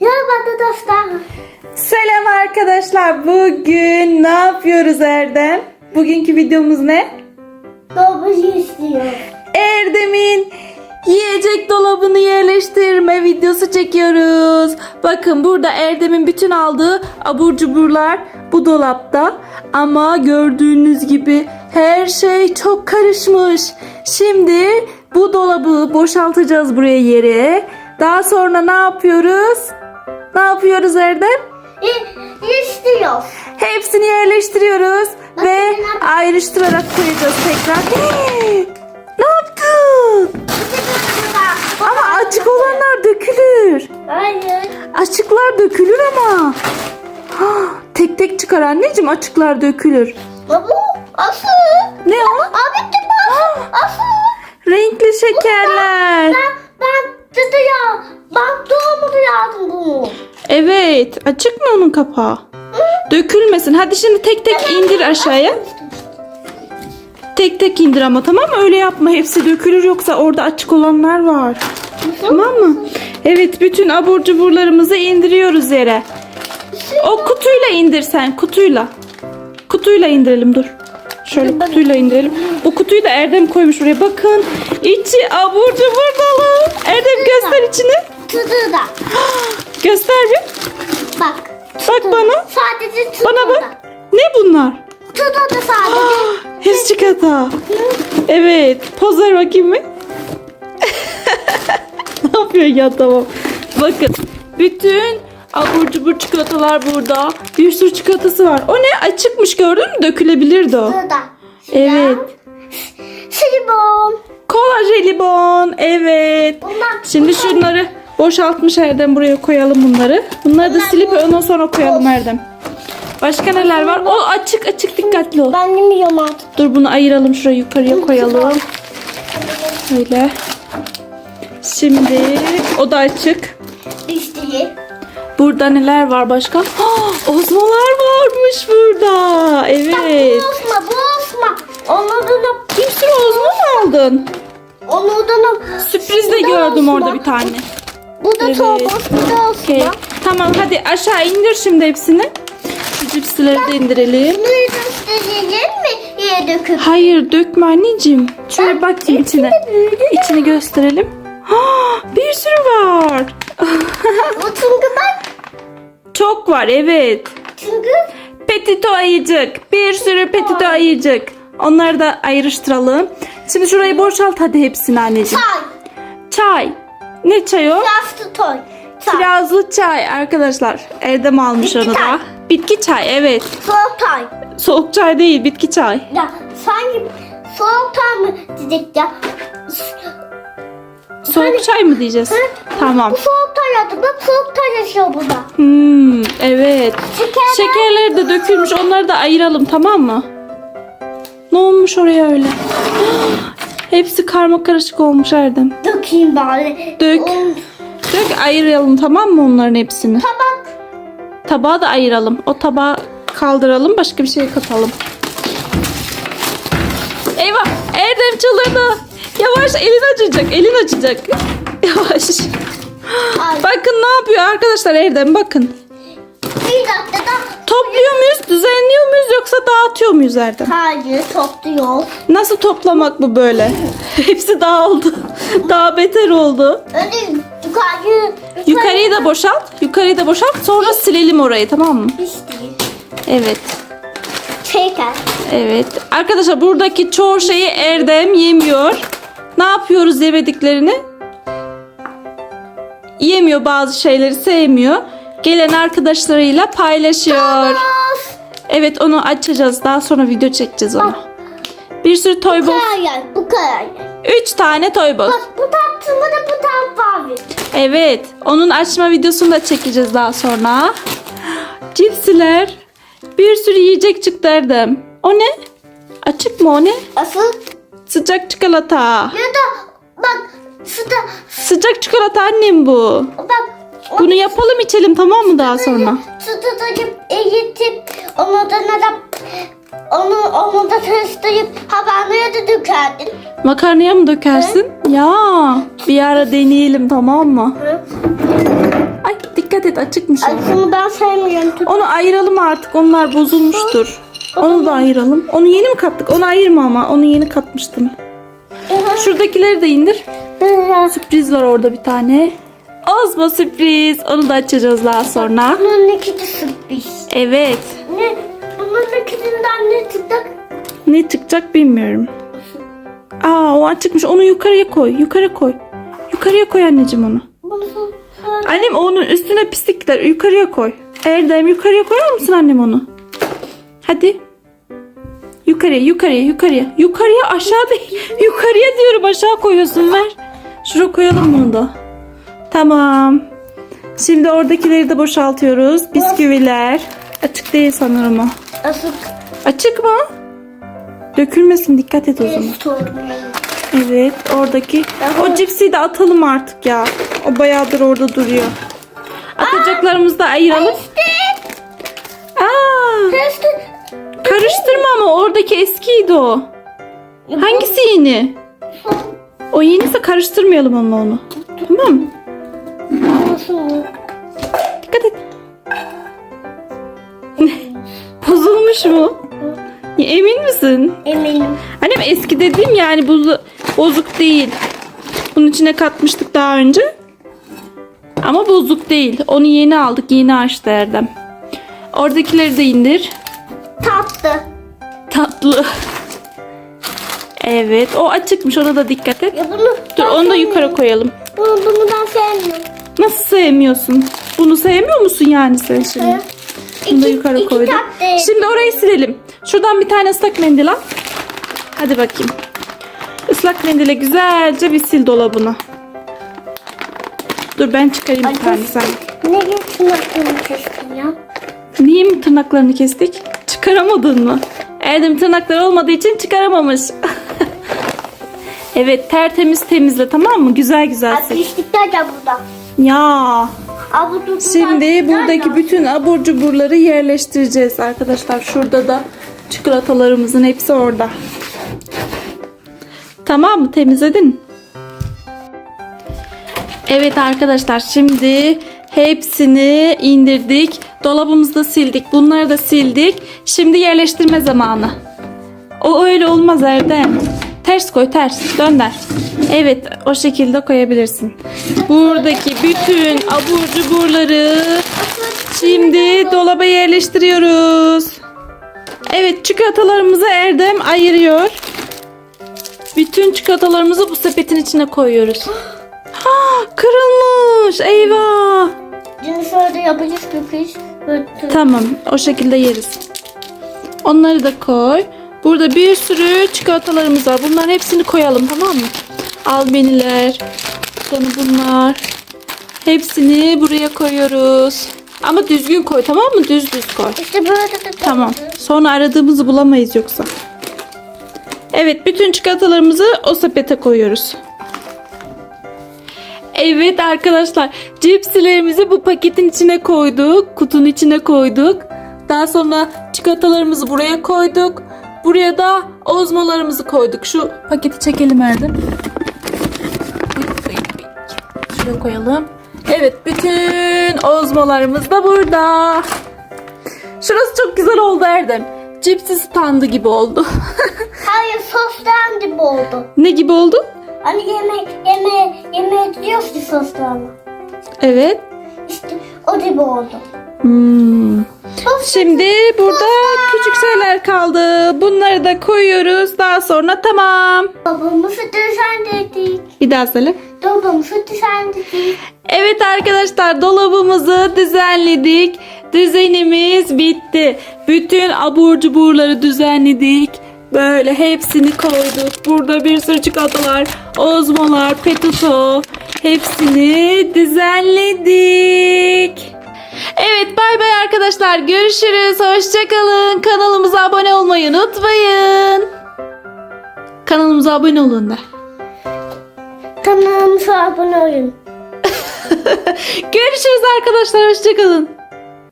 Merhaba arkadaşlar. Selam arkadaşlar. Bugün ne yapıyoruz Erdem? Bugünkü videomuz ne? Dolmuş istiyor. Erdem'in yiyecek dolabını yerleştirme videosu çekiyoruz. Bakın burada Erdem'in bütün aldığı abur cuburlar bu dolapta. Ama gördüğünüz gibi her şey çok karışmış. Şimdi bu dolabı boşaltacağız buraya yere. Daha sonra ne yapıyoruz? Ne yapıyoruz Erdem? İ- istiyor. Hepsini yerleştiriyoruz Bakın ve ayrıştırarak koyacağız tekrar. ne yaptın? Ama açık olanlar dökülür. Hayır. Açıklar dökülür ama. Ha, tek tek çıkar anneciğim açıklar dökülür. Baba asıl. Ne o? Abi de bak. Asıl. Renkli şekerler. Ben ben dedi ya. Ben doğmadı yazdım bunu. Evet açık mı onun kapağı? Dökülmesin. Hadi şimdi tek tek indir aşağıya. Tek tek indir ama tamam mı? Öyle yapma. Hepsi dökülür yoksa orada açık olanlar var. Tamam mı? Evet bütün abur cuburlarımızı indiriyoruz yere. O kutuyla indir sen kutuyla. Kutuyla indirelim dur. Şöyle kutuyla indirelim. Bu kutuyu da Erdem koymuş buraya. Bakın içi abur cubur dolu. Erdem göster içini. Tudu da. Göster bir. Bak. Bak bana. Sadece tudu Bana da. bak. Ne bunlar? Tudu da sadece. Hepsi çikolata. Evet. Poz ver bakayım mı? ne yapıyor ya tamam. Bakın. Bütün abur cubur çikolatalar burada. Bir sürü çikolatası var. O ne? Açıkmış gördün mü? Dökülebilirdi o. Tudu da. Evet. Silibom. Kola jelibon. Evet. Bunlar Şimdi şunları boşaltmış Erdem buraya koyalım bunları. Bunları da silip ondan sonra koyalım Erdem. Başka neler var? O açık açık dikkatli ol. Ben yemiyorum artık. Dur bunu ayıralım şuraya yukarıya koyalım. Böyle. Şimdi o da açık. İstiyor. Burada neler var başka? Ah, ozmalar varmış burada. Evet. Bozma bozma. Onu da Bir sürü ozma mı aldın? onu da Sürpriz de gördüm orada bir tane. Bu da Evet. torbası bu da Okey. osma. Tamam hadi aşağı indir şimdi hepsini. Şu cipsleri de indirelim. Bunu gösterelim mi? Yere döküp. Hayır dökme anneciğim. Şöyle Bak, bakayım içine. İçini gösterelim. Ah, bir sürü var. Bu bak. Çok var evet. Çünkü Petito ayıcık. Bir sürü petito ayıcık. Onları da ayrıştıralım. Şimdi şurayı boşalt hadi hepsini anneciğim. çay. Çay. Ne çay o? Yastı toy. Çay. Kirazlı çay arkadaşlar. Erdem almış Bitki onu çay. da. Bitki çay evet. Soğuk çay. Soğuk çay değil bitki çay. Ya sanki soğuk çay mı dedik ya? Soğuk çay mı diyeceğiz? Hı? Tamam. Bu soğuk çay adı. Bak soğuk çay yaşıyor burada. Hmm, evet. Şekerler- Şekerleri de dökülmüş. Onları da ayıralım tamam mı? Ne olmuş oraya öyle? Hepsi karma karışık olmuş Erdem. Dökeyim bari. Dök. Um, Dök ayıralım tamam mı onların hepsini? Tabak. Tabağı da ayıralım. O tabağı kaldıralım başka bir şey katalım. Eyvah Erdem çıldırdı. Yavaş elin acıyacak elin acıyacak. Yavaş. Ay, Bakın ne yapıyor arkadaşlar Erdem bakın. bir dakikada. Topluyor muyuz, düzenliyor muyuz yoksa dağıtıyor muyuz Erdem? Hayır topluyor. Nasıl toplamak bu böyle? Hepsi dağıldı. Daha beter oldu. Önce yukarı. Yukarıyı da boşalt. Yukarıyı da boşalt. Sonra silelim orayı tamam mı? İşte. Evet. Şeker. Evet. Arkadaşlar buradaki çoğu şeyi Erdem yemiyor. Ne yapıyoruz yemediklerini? Yemiyor bazı şeyleri sevmiyor. Gelen arkadaşlarıyla paylaşıyor. Evet onu açacağız. Daha sonra video çekeceğiz onu. Bir sürü toy Bu box. kadar yer. Bu kadar yer. Üç tane toy box. Bak bu tatlımı da bu tat var. Evet. Onun açma videosunu da çekeceğiz daha sonra. Cipsiler. Bir sürü yiyecek çıktı Erdem. O ne? Açık mı o ne? Asıl Sıcak çikolata. ya da bak sıda Sıcak çikolata annem bu. bak Bunu yapalım içelim tamam mı daha sonra? Sıtıdayıp eğitip onu da ne de onu onu da testlayıp haberlere de dökerdin. Makarnaya mı dökersin? Ya bir ara deneyelim tamam mı? Hı? Ay açıkmış o. Acısını ben sevmiyorum. Tut- Onu ayıralım artık. Onlar bozulmuştur. Onu da ayıralım. Onu yeni mi kattık? Onu ayırma ama. Onu yeni katmıştım. Şuradakileri de indir. Sürpriz var orada bir tane. Ozma sürpriz. Onu da açacağız daha sonra. Bunun ikisi sürpriz. Evet. Ne? Bunun ikisinden ne çıkacak? Ne çıkacak bilmiyorum. Aa o açıkmış. Onu yukarıya koy. Yukarı koy. Yukarıya koy anneciğim onu. Bunu Annem onun üstüne pislikler. Yukarıya koy. Erdem yukarıya koyar mısın annem onu? Hadi. Yukarıya, yukarıya, yukarıya. Yukarıya, aşağı değil. Yukarıya diyorum aşağı koyuyorsun ver. Şuraya koyalım bunu da. Tamam. Şimdi oradakileri de boşaltıyoruz. Bisküviler. Açık değil sanırım o. Asık Açık mı? Dökülmesin dikkat et o zaman. Evet oradaki. O cipsi de atalım artık ya. O bayağıdır orada duruyor. Atacaklarımızı da ayıralım. Karıştırma ama oradaki eskiydi o. Hangisi yeni? O yeniyse karıştırmayalım ama onu. Tamam mı? Dikkat et. Bozulmuş mu? Emin misin? Eminim. Annem eski dediğim yani bozu- bozuk değil. Bunun içine katmıştık daha önce. Ama bozuk değil. Onu yeni aldık. Yeni açtı Erdem. Oradakileri de indir. Tatlı. Evet. O açıkmış. Ona da dikkat et. Ya bunu Dur ben onu da sevmiyorum. yukarı koyalım. Bunu, bunu ben sevmiyorum. Nasıl sevmiyorsun? Bunu sevmiyor musun yani sen şimdi? Bunu da yukarı iki koydum. tatlı. Şimdi orayı silelim. Şuradan bir tane ıslak mendil al. Hadi bakayım. Islak mendile güzelce bir sil dolabını. Dur ben çıkarayım bir tane sen. Ne geçsin aklını kestin ya? Niye mi tırnaklarını kestik? Çıkaramadın mı? Erdem tırnakları olmadığı için çıkaramamış. evet tertemiz temizle tamam mı? Güzel güzel sil. Pislikler de burada. Ya. Durumdan Şimdi buradaki bütün abur cuburları yerleştireceğiz arkadaşlar. Şurada da çikolatalarımızın hepsi orada. Tamam mı? Temizledin? Evet arkadaşlar şimdi hepsini indirdik. Dolabımızı da sildik. Bunları da sildik. Şimdi yerleştirme zamanı. O öyle olmaz Erdem. Ters koy ters. Dönder. Evet o şekilde koyabilirsin. Buradaki bütün abur cuburları şimdi dolaba yerleştiriyoruz. Evet çikolatalarımızı Erdem ayırıyor. Bütün çikolatalarımızı bu sepetin içine koyuyoruz. Ha, kırılmış. Eyvah. Dün şöyle yapacağız sürpriz. Tamam o şekilde yeriz. Onları da koy. Burada bir sürü çikolatalarımız var. Bunların hepsini koyalım tamam mı? Albeniler. Sonra bunlar. Hepsini buraya koyuyoruz. Ama düzgün koy tamam mı? Düz düz koy. İşte böyle de Tamam. Sonra aradığımızı bulamayız yoksa. Evet bütün çikolatalarımızı o sepete koyuyoruz. Evet arkadaşlar cipsilerimizi bu paketin içine koyduk. Kutunun içine koyduk. Daha sonra çikolatalarımızı buraya koyduk. Buraya da ozmalarımızı koyduk. Şu paketi çekelim Erdem. Şuraya koyalım. Evet bütün ozmalarımız da burada. Şurası çok güzel oldu Erdem. Cipsi standı gibi oldu. Hayır soslan gibi oldu. ne gibi oldu? Hani yeme yeme yeme diyoruz ki soslarla. Evet. İşte o gibi oldu. Hmm. Şimdi burada küçük şeyler kaldı. Bunları da koyuyoruz. Daha sonra tamam. Babamızı düzenledik. Bir daha söyle. Babamızı düzenledik. Evet arkadaşlar dolabımızı düzenledik. Düzenimiz bitti. Bütün abur cuburları düzenledik. Böyle hepsini koyduk. Burada bir sürü çikolatalar, ozmalar, petuto. Hepsini düzenledik. Evet bay bay arkadaşlar. Görüşürüz. Hoşçakalın. Kanalımıza abone olmayı unutmayın. Kanalımıza abone olun da. Kanalımıza abone olun. Görüşürüz arkadaşlar. Hoşçakalın.